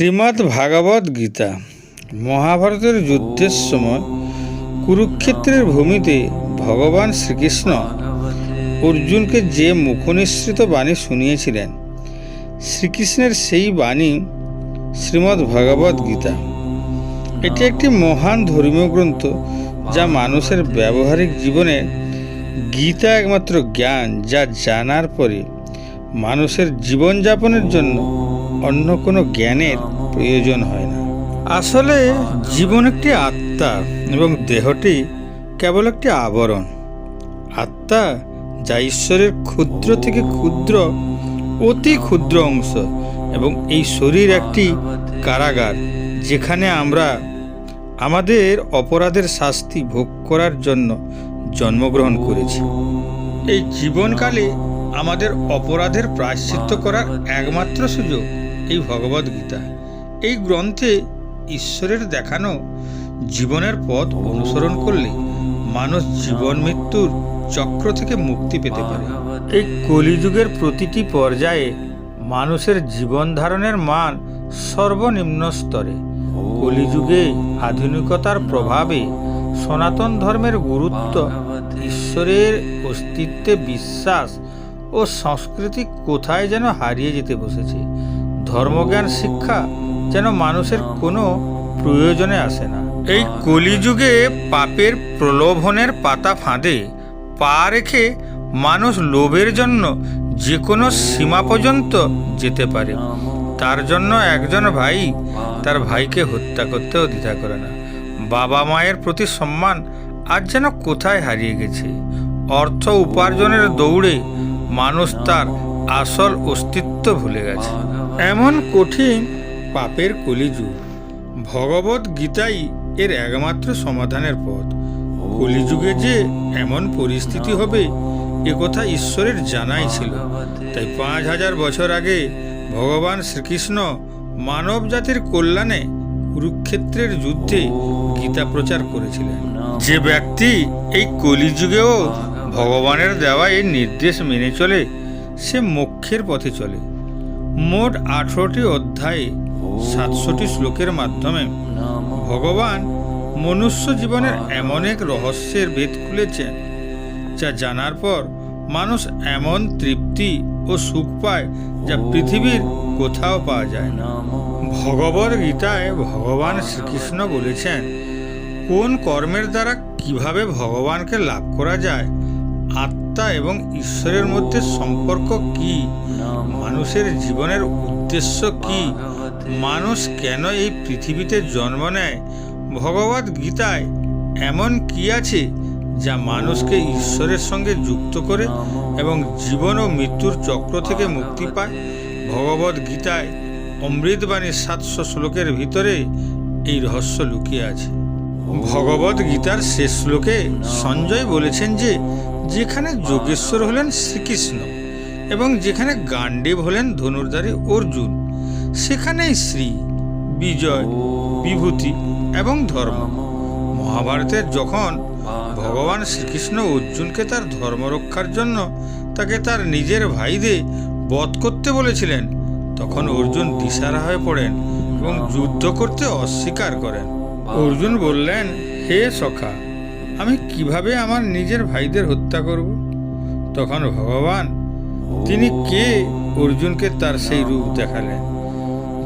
শ্রীমদ্ ভাগবত গীতা। মহাভারতের যুদ্ধের সময় কুরুক্ষেত্রের ভূমিতে ভগবান শ্রীকৃষ্ণ অর্জুনকে যে মুখনিসৃত বাণী শুনিয়েছিলেন, শ্রীকৃষ্ণের সেই বাণী শ্রীমদ্ ভাগবত গীতা। এটি একটি মহান ধর্মীয় গ্রন্থ যা মানুষের ব্যবহারিক জীবনে গীতা একমাত্র জ্ঞান যা জানার পরে মানুষের জীবনযাপনের জন্য অন্য কোনো জ্ঞানের প্রয়োজন হয় না। আসলে জীবন একটি আত্মা এবং দেহটি কেবল একটি আবরণ। আত্মা যা ঈশ্বরের ক্ষুদ্র থেকে ক্ষুদ্র, অতি ক্ষুদ্র অংশ এবং এই শরীর একটি কারাগার যেখানে আমরা আমাদের অপরাধের শাস্তি ভোগ করার জন্য জন্মগ্রহণ করেছি। এই জীবনকালে আমাদের অপরাধের প্রায়শ্চিত্ত করার একমাত্র সুযোগ এই ভগবদ গীতা। এই গ্রন্থে ঈশ্বরের দেখানো জীবনের পথ অনুসরণ করলে মানুষ জীবন মৃত্যুর চক্র থেকে মুক্তি পেতে পারে। এই কলিযুগের প্রতিটি পর্যায়ে মানুষের জীবন ধারণের মান সর্বনিম্ন স্তরে। কলিযুগে আধুনিকতার প্রভাবে সনাতন ধর্মের গুরুত্ব, ঈশ্বরের অস্তিত্বে বিশ্বাস ও সংস্কৃতি কোথায় যেন হারিয়ে যেতে বসেছে। ধর্মজ্ঞান শিক্ষা যেন মানুষের কোনো প্রয়োজনে আসে না। এই কলিযুগে পাপের প্রলোভনের পাতা ফাঁদে পা রেখে মানুষ লোভের জন্য যে কোনো সীমা পর্যন্ত যেতে পারে। তার জন্য একজন ভাই তার ভাইকে হত্যা করতেও দ্বিধা করে না। বাবা মায়ের প্রতি সম্মান আজ যেন কোথায় হারিয়ে গেছে? অর্থ উপার্জনের দৌড়ে মানুষ তার আসল অস্তিত্ব ভুলে গেছে। এমন কঠিন পাপের কলিযুগ। ভগবত গীতাই এর একমাত্র সমাধানের পথ। কলিযুগে যে এমন পরিস্থিতি হবে, এ কথা ঈশ্বরের জানাই ছিল। তাই পাঁচ হাজার বছর আগে ভগবান শ্রীকৃষ্ণ মানব জাতির কল্যাণে কুরুক্ষেত্রের যুদ্ধে গীতা প্রচার করেছিলেন। যে ব্যক্তি এই কলিযুগেও ভগবানের দেওয়া এই নির্দেশ মেনে চলে, সে মোক্ষের পথে চলে। মোট আঠারোটি অধ্যায়ে সাতশোটি শ্লোকের মাধ্যমে। ভগবান মনুষ্য জীবনের এমন এক রহস্যের ভেদ খুলেছেন, যা জানার পর মানুষ এমন তৃপ্তি ও সুখ পায় যা পৃথিবীর কোথাও পাওয়া যায় না। ভগবত গীতায় ভগবান শ্রীকৃষ্ণ বলেছেন, কোন কর্মের দ্বারা কীভাবে ভগবানকে লাভ করা যায়, আত্মা এবং ঈশ্বরের মধ্যে সম্পর্ক কি? মানুষের জীবনের উদ্দেশ্য কি? মানুষ কেন এই পৃথিবীতে জন্ম নেয়? ভগবত গীতায় এমন কি আছে যা মানুষকে ঈশ্বরের সঙ্গে যুক্ত করে এবং জীবন ও মৃত্যুর চক্র থেকে মুক্তি পায়? ভগবত গীতায় অমৃতবাণীর সাতশো শ্লোকের ভিতরে এই রহস্য লুকিয়ে আছে। ভগবত গীতার শেষ শ্লোকে সঞ্জয় বলেছেন যে, যেখানে যোগেশ্বর হলেন শ্রীকৃষ্ণ এবং যেখানে গান্ডীব হলেন ধনুর্ধারী অর্জুন, সেখানেই শ্রী, বিজয়, বিভূতি এবং ধর্ম। মহাভারতের যখন ভগবান শ্রীকৃষ্ণ অর্জুনকে তার ধর্ম রক্ষার জন্য তাকে তার নিজের ভাইদের বধ করতে বলেছিলেন, তখন অর্জুন দিশারা হয়ে পড়েন এবং যুদ্ধ করতে অস্বীকার করেন। অর্জুন বললেন, হে সখা, আমি কীভাবে আমার নিজের ভাইদের হত্যা করব? তখন ভগবান তিনি কে অর্জুনকে তার সেই রূপ দেখালেন?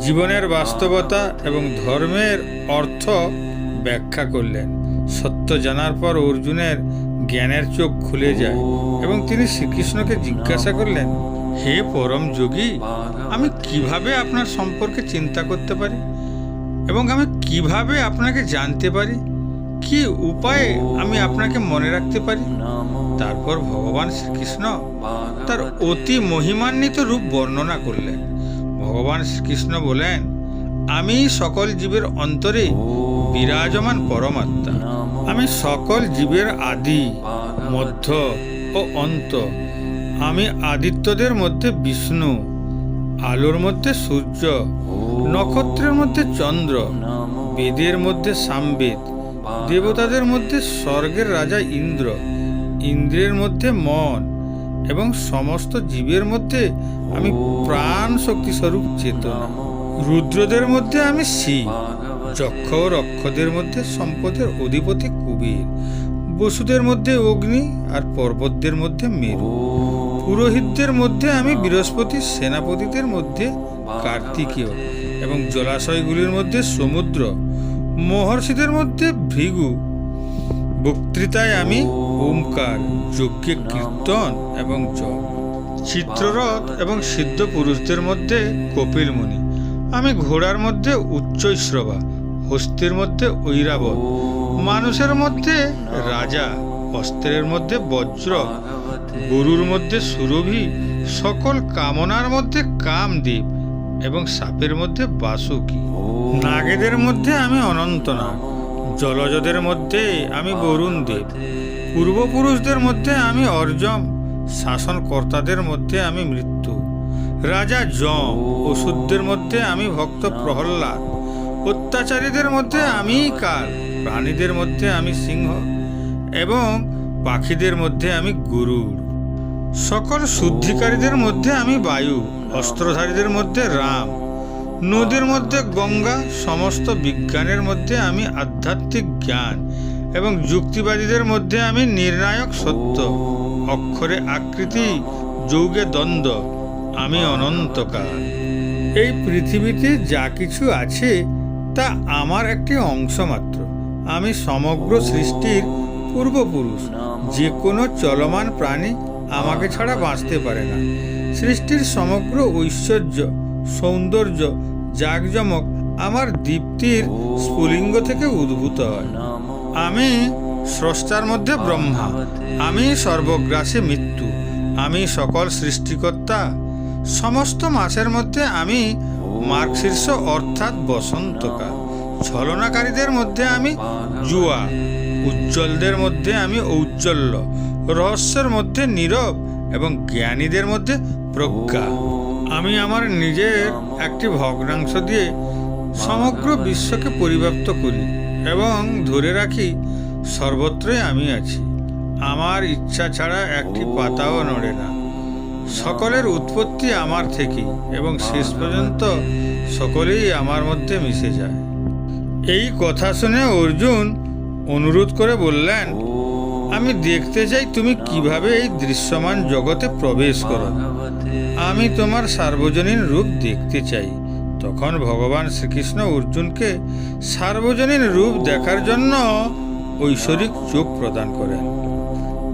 জীবনের বাস্তবতা এবং ধর্মের অর্থ ব্যাখ্যা করলেন। সত্য জানার পর অর্জুনের জ্ঞানের চোখ খুলে যায় এবং তিনি শ্রীকৃষ্ণকে জিজ্ঞাসা করলেন, হে পরম যোগী, আমি কীভাবে আপনার সম্পর্কে চিন্তা করতে পারি? এবং আমি কীভাবে আপনাকে জানতে পারি? কি উপায়ে আমি আপনাকে মনে রাখতে পারি? তারপর ভগবান শ্রীকৃষ্ণ তার অতি মহিমান্বিত রূপ বর্ণনা করলেন। ভগবান শ্রীকৃষ্ণ বলেন, আমি সকল জীবের অন্তরে বিরাজমান পরমাত্মা। আমি সকল জীবের আদি, মধ্য ও অন্ত। আমি আদিত্যদের মধ্যে বিষ্ণু, আলোর মধ্যে সূর্য, নক্ষত্রের মধ্যে চন্দ্র, বেদের মধ্যে সামবেদ দেবতাদের মধ্যে স্বর্গের রাজা ইন্দ্র, ইন্দ্রের মধ্যে মন এবং সমস্ত জীবের মধ্যে আমি প্রাণ শক্তি স্বরূপ চেতনা। রুদ্রদের মধ্যে আমি শিব, যক্ষ ও রক্ষদের মধ্যে সম্পদের অধিপতি কুবের, বসুদের মধ্যে অগ্নি আর পর্বতদের মধ্যে মেরু। পুরোহিতদের মধ্যে আমি বৃহস্পতি, সেনাপতিদের মধ্যে কার্তিকেয় এবং জলাশয়গুলির মধ্যে সমুদ্র। মহর্ষিদের মধ্যে ভৃগু। বক্তৃতায় আমি ওমকার যজ্ঞে কীর্তন এবং জপ, চিত্ররথ এবং সিদ্ধ পুরুষদের মধ্যে কপিল মুনি আমি ঘোড়ার মধ্যে উচ্চৈশ্রবা হস্তির মধ্যে ঐরাবত, মানুষের মধ্যে রাজা, অস্ত্রের মধ্যে বজ্র, গরুর মধ্যে সুরভি, সকল কামনার মধ্যে কামদেব এবং সাপের মধ্যে বাসুকি নাগেদের মধ্যে আমি অনন্তনাগ জলজদের মধ্যে আমি বরুণ দেব। পূর্বপুরুষদের মধ্যে আমি অর্জম। শাসনকর্তাদের মধ্যে আমি মৃত্যু। রাজা যম। ওষুধদের মধ্যে আমি ভক্ত প্রহ্লাদ। অত্যাচারীদের মধ্যে আমি কাল। প্রাণীদের মধ্যে আমি সিংহ। এবং পাখিদের মধ্যে আমি গরুড়। সকল শুদ্ধিকারীদের মধ্যে আমি বায়ু, অস্ত্রধারীদের মধ্যে রাম, নদীর মধ্যে গঙ্গা, সমস্ত বিজ্ঞানের মধ্যে আমি আধ্যাত্মিক জ্ঞান এবং যুক্তিবাদীদের মধ্যে আমি নির্ণায়ক সত্য, অক্ষরে আকৃতি, যৌগে দ্বন্দ্ব, আমি অনন্তকাল। এই পৃথিবীতে যা কিছু আছে, তা আমার একটি অংশ মাত্র আমি সমগ্র সৃষ্টির পূর্বপুরুষ, যে কোনো চলমান প্রাণী আমাকে ছাড়া বাঁচতে পারে না। সৃষ্টির সমগ্র ঐশ্বর্য, সৌন্দর্য, জাঁকজমক আমার দীপ্তির স্ফুলিঙ্গ থেকে উদ্ভূত হয়। আমি স্রষ্টার মধ্যে ব্রহ্মা। আমি সর্বগ্রাসী মৃত্যু। আমি সকল সৃষ্টিকর্তা। সমস্ত মাসের মধ্যে আমি মার্গশীর্ষ অর্থাৎ বসন্তকাল। ছলনাকারীদের মধ্যে আমি জুয়া। উজ্জ্বলদের মধ্যে আমি ঔজ্জ্বল্য। রহস্যের মধ্যে নীরব এবং জ্ঞানীদের মধ্যে প্রজ্ঞা। আমি আমার নিজের একটি ভগ্নাংশ দিয়ে সমগ্র বিশ্বকে পরিব্যাপ্ত করি এবং ধরে রাখি, সর্বত্রই আমি আছি। আমার ইচ্ছা ছাড়া একটি পাতাও নড়ে না। সকলের উৎপত্তি আমার থেকে এবং শেষ পর্যন্ত সকলেই আমার মধ্যে মিশে যায়। এই কথা শুনে অর্জুন অনুরোধ করে বললেন আমি দেখতে চাই তুমি কীভাবে এই দৃশ্যমান জগতে প্রবেশ করো। আমি তোমার সার্বজনীন রূপ দেখতে চাই। তখন ভগবান শ্রীকৃষ্ণ অর্জুনকে সার্বজনীন রূপ দেখার জন্য ঐশ্বরিক চোখ প্রদান করেন।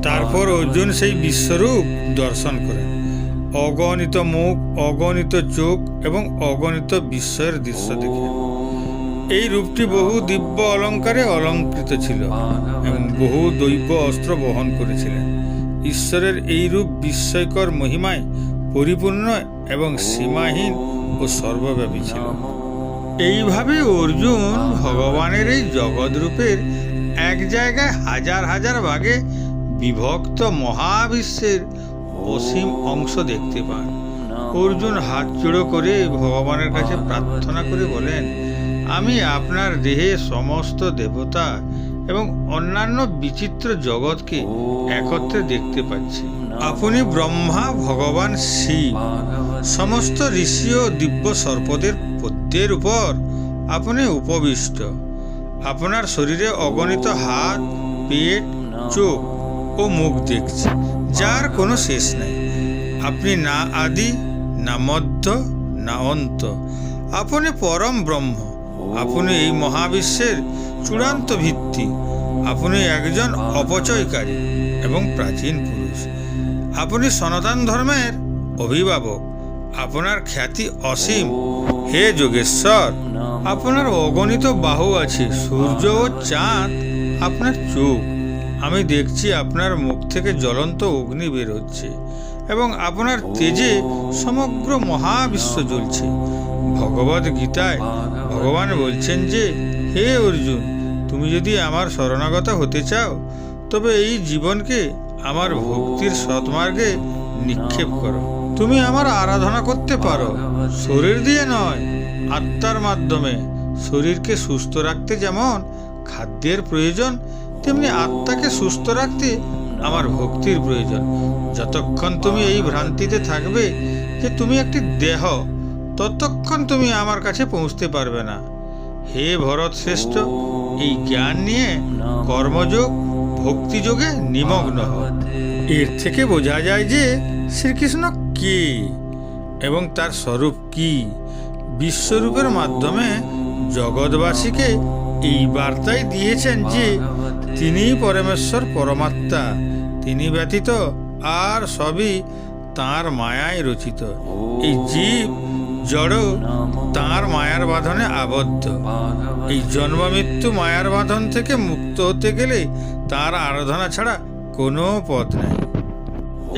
তারপর অর্জুন সেই বিশ্বরূপ দর্শন করেন। অগণিত মুখ, অগণিত চোখ এবং অগণিত বিস্ময়ের দৃশ্য দেখেন। এই রূপটি বহু দিব্য অলঙ্কারে অলঙ্কৃত ছিল এবং বহু দৈব অস্ত্র বহন করেছিলেন। ঈশ্বরের এই রূপ বিস্ময়কর মহিমায় পরিপূর্ণ এবং সীমাহীন ও সর্বব্যাপী ছিল। এইভাবে অর্জুন ভগবানের এই জগৎ রূপের এক জায়গায় হাজার হাজার ভাগে বিভক্ত মহাবিশ্বের অসীম অংশ দেখতে পান। অর্জুন হাত জোড়ো করে ভগবানের কাছে প্রার্থনা করে বলেন আমি আপনার দেহে সমস্ত দেবতা এবং অন্যান্য বিচিত্র জগৎকে একত্রে দেখতে পাচ্ছি। আপনি ব্রহ্মা, ভগবান, শিব, সমস্ত ঋষি ও দিব্য সর্পদের পদ্মের উপর আপনি উপবিষ্ট। আপনার শরীরে অগণিত হাত, পেট, চোখ ও মুখ দেখছি, যার কোনো শেষ নেই। আপনি না আদি, না মধ্য, না অন্ত। আপনি পরম ব্রহ্ম। আপনি এই মহাবিশ্বের চূড়ান্ত ভিত্তি। আপনি একজন অপচয়কারী এবং প্রাচীন পুরুষ। আপনি সনাতন ধর্মের অভিভাবক। আপনার খ্যাতি অসীম। হে যোগেশ্বর, আপনার অগণিত বাহু আছে। সূর্য ও চাঁদ আপনার চোখ। আমি দেখছি আপনার মুখ থেকে জ্বলন্ত অগ্নি বের হচ্ছে এবং আপনার তেজে সমগ্র মহাবিশ্ব জ্বলছে। ভগবদ গীতায় ভগবান বলছেন যে, হে অর্জুন, তুমি যদি আমার শরণাগত হতে চাও, তবে এই জীবনকে আমার ভক্তির সৎমার্গে নিক্ষেপ করো। তুমি আমার আরাধনা করতে পারো। শরীর দিয়ে নয়, আত্মার মাধ্যমে। শরীরকে সুস্থ রাখতে যেমন খাদ্যের প্রয়োজন, তেমনি আত্মাকে সুস্থ রাখতে আমার ভক্তির প্রয়োজন। যতক্ষণ তুমি এই ভ্রান্তিতে থাকবে যে তুমি একটি দেহ, ততক্ষণ তুমি আমার কাছে পৌঁছতে পারবে না। হে ভরত শ্রেষ্ঠ, এই জ্ঞান নিয়ে কর্মযোগ, ভক্তিযোগে নিমগ্ন এর থেকে বোঝা যায় যে শ্রীকৃষ্ণ কে এবং তার স্বরূপ কি? বিশ্বরূপের মাধ্যমে জগৎবাসীকে এই বার্তাই দিয়েছেন যে তিনিই পরমেশ্বর, পরমাত্মা। তিনি ব্যতীত আর সবই তার মায়ায় রচিত। এই জীব জড় তার মায়ার বাঁধনে আবদ্ধ। এই জন্ম মৃত্যু মায়ার বাঁধন থেকে মুক্ত হতে গেলে তার আরাধনা ছাড়া কোনো পথ নেই।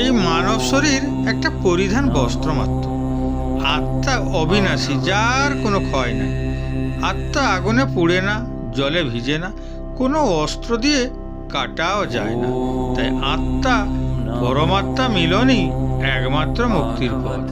এই মানব শরীর একটা পরিধান বস্ত্র মাত্র আত্মা অবিনাশী, যার কোনো ক্ষয় নাই। আত্মা আগুনে পুড়ে না, জলে ভিজে না কোনো অস্ত্র দিয়ে কাটাও যায় না। তাই আত্মা পরমাত্মা মিলনই একমাত্র মুক্তির পথ।